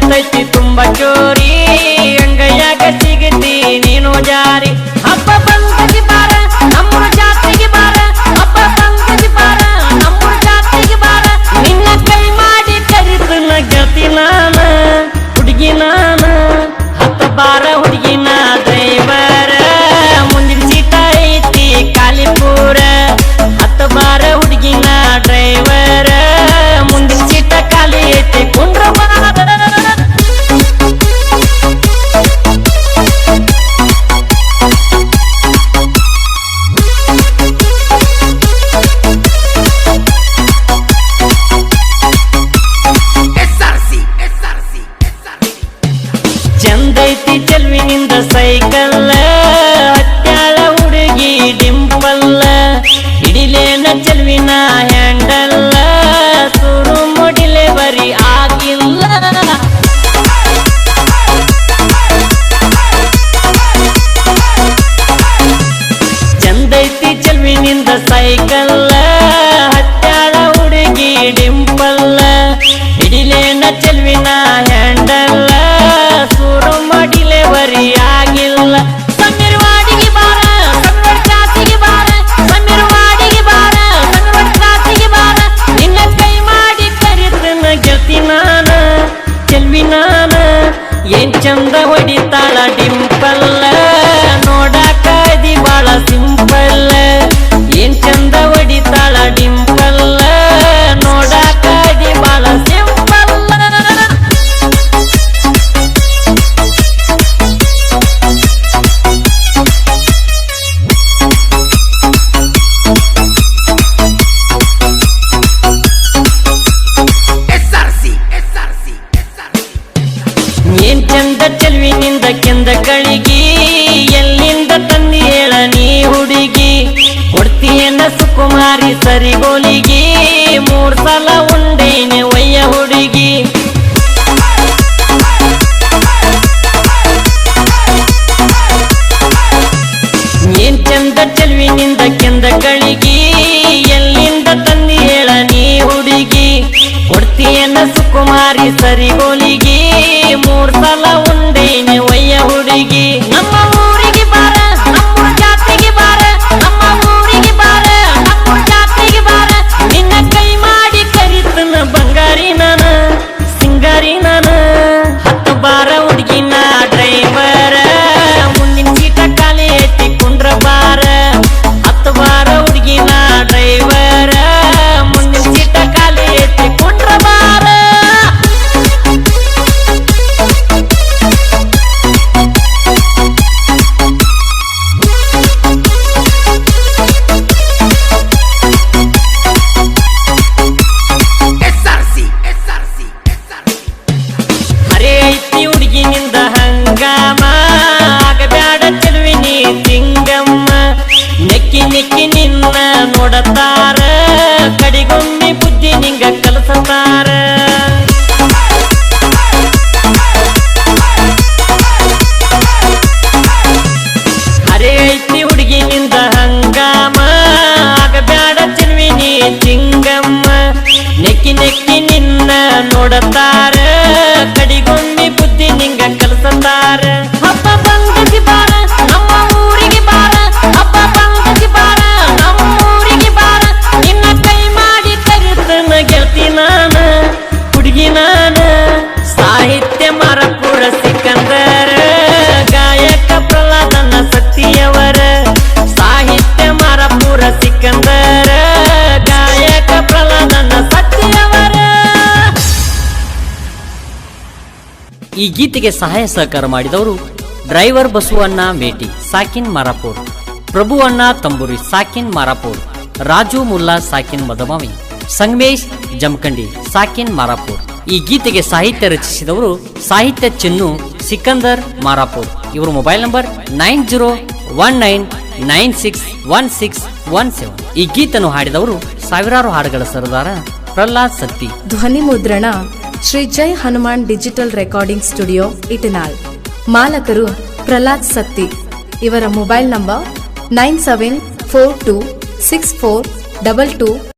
te estoy ಚಂದೈತಿ ಚೆಲ್ವಿನಿಂದ cycle ಅತ್ಯಾಳ ಹುಡುಗಿ ಡಿಂಪಲ್ ಹಿಡಿಲೇನ ಚೆಲ್ವಿನ ಹ್ಯಾಂಡಲ್ ಸುರು ಮುಡಿಲೆ ಬರಿ ಆಗಿಲ್ಲ ಚಂದೈತಿ ಚೆಲ್ವಿನಿಂದ ಸೈಕಲ್ ಏನ್ ಚಂದ ಹೊಡಿತಾಳ ಡಿಂಪ ಸುಕುಮಾರಿ ಸರಿಗೋಲಿಗೆ ಮೂರ್ ಸಲ கொடுத்தா ಈ ಗೀತೆಗೆ ಸಹಾಯ ಸಹಕಾರ ಮಾಡಿದವರು ಡ್ರೈವರ್ ಬಸುವಣ್ಣ ಮೇಟಿ, ಸಾಕಿನ್ ಮಾರಾಪುರ್, ಪ್ರಭುವಣ್ಣ ತಂಬೂರಿ, ಸಾಕಿನ್ ಮಾರಾಪುರ್, ರಾಜು ಮುಲ್ಲಾ, ಸಾಕಿನ್ ಮದಮಾವಿ ಸಂಗಮೇಶ್ ಜಮಖಂಡಿ, ಸಾಕಿನ್ ಮಾರಾಪುರ್. ಈ ಗೀತೆಗೆ ಸಾಹಿತ್ಯ ರಚಿಸಿದವರು ಸಾಹಿತ್ಯ ಚೆನ್ನು ಸಿಕಂದರ್ ಮಾರಾಪುರ್. ಇವರ mobile number nine zero one nine nine six one six one seven. ಈ ಗೀತನ್ನು ಹಾಡಿದವರು ಸಾವಿರಾರು ಹಾಡುಗಳ ಸರದಾರ ಪ್ರಹ್ಲಾದ್ ಸತ್ತಿ. ಧ್ವನಿ ಮುದ್ರಣ Shri Jai Hanuman digital recording studio Itnal ಮಾಲಕರು Prahlad Satti. ಇವರ mobile number nine seven four two six four double two